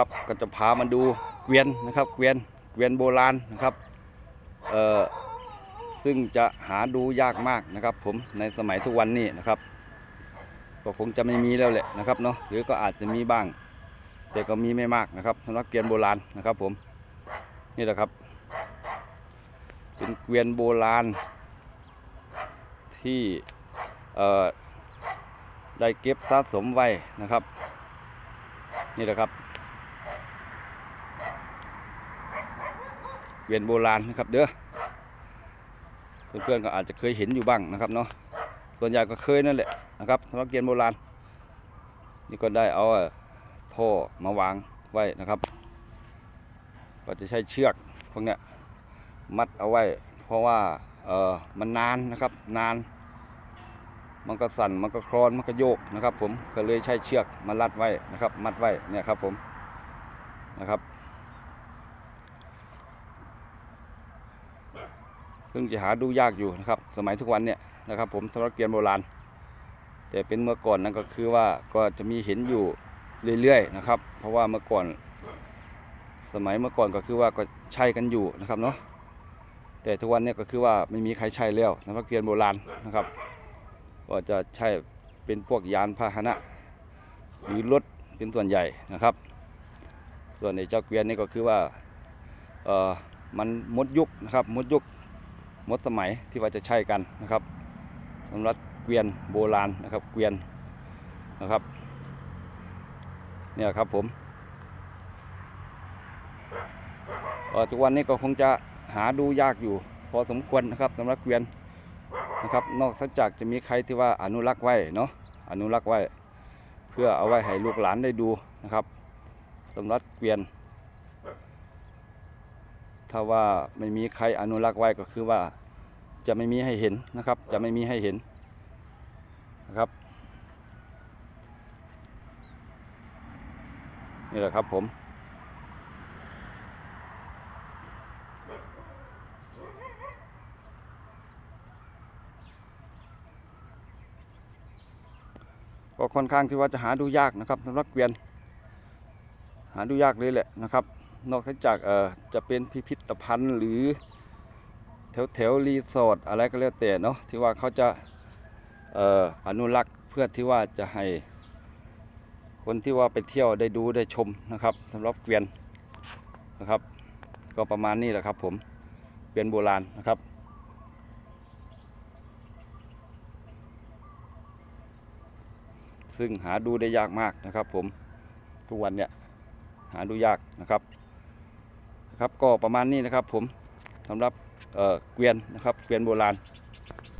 ครับก็จะพามาดูเกวียนนะครับเกวียนเกวียนโบราณนะครับเอ่อซึ่งจะหาดูยากมากนะครับ ผมในสมัยทุกวันนี้นะครับ ก็คงจะไม่มีแล้วแหละนะครับเนาะหรือก็อาจจะมีบ้าง แต่ก็มีไม่มากนะครับสำหรับเกวียนโบราณนะครับ ผมนี่แหละครับ เป็นเกวียนโบราณ ที่เอ่อได้เก็บสะสมไว้นะครับ นี่แหละครับ เวียนโบราณนะครับ เด้อเพื่อนๆก็อาจจะเคยเห็นอยู่บ้างนะครับเนาะส่วนใหญ่ก็เคยนั่นแหละนะครับสำหรับเกวียนโบราณ นี่ก็ได้เอาท่อมาวางไว้นะครับก็จะใช้เชือกพวกเนี้ยมัดเอาไว้ เพราะว่าเออมันนานนะครับนาน มันก็สั่นมันก็คลอนมันก็โยกนะครับ ผมก็เลยใช้เชือกมารัดไว้นะครับ มัดไว้เนี่ยครับผมนะครับ ซึ่งจะหาดูยากอยู่นะครับ สมัยทุกวันเนี่ยนะครับผมสำหรับเกวียนโบราณ แต่เป็นเมื่อก่อนนั้นก็คือว่าก็จะมีเห็นอยู่เรื่อยๆนะครับ เพราะว่าเมื่อก่อน สมัยเมื่อก่อนก็คือว่าก็ใช้กันอยู่นะครับเนาะแต่ทุกวันเนี้ก็คือว่าไม่มีใครใช้แล้วสำหรับเกวียนโบราณนะครับ ก็จะใช้เป็นพวกยานพาหนะหรือรถเป็นส่วนใหญ่นะครับ ส่วนในเจ้าเกวียนนี่ก็คือว่าเออมันหมดยุคนะครับหมดยุค มดสมัยที่ว่าจะใช้กันนะครับสำหรับเกวียนโบราณนะครับเกวียนนะครับเนี่ยครับผมทุกวันนี้ก็คงจะหาดูยากอยู่ พอสมควรนะครับสำหรับเกวียนนะครับ นอกจากจะมีใครที่ว่าอนุรักษ์ไว้เนาะอนุรักษ์ไว้ เพื่อเอาไว้ให้ลูกหลานได้ดูนะครับสำหรับเกวียน ถ้าว่าไม่มีใครอนุรักษ์ไว้ก็คือว่าจะไม่มีให้เห็นนะครับ จะไม่มีให้เห็นนะครับนี่แหละครับผม ก็ค่อนข้างที่ว่าจะหาดูยากนะครับสำหรับเกวียน หาดูยากเลยแหละนะครับ นอกจากเอ่อจะเป็นพิพิธภัณฑ์หรือแถวแถวรีสอร์ทอะไรก็แล้วแต่เนาะที่ว่าเขาจะเอ่ออนุรักษ์เพื่อที่ว่าจะให้ คนที่ว่าไปเที่ยวได้ดูได้ชมนะครับสำหรับเกวียนนะครับ ก็ประมาณนี้แหละครับ ผมเกวียนโบราณนะครับซึ่งหาดูได้ยากมากนะครับผมทุกวันเนี่ยหาดูยากนะครับ ครับก็ประมาณนี้นะครับผมสำหรับเอ่อเกวียนนะครับเกวียนโบราณ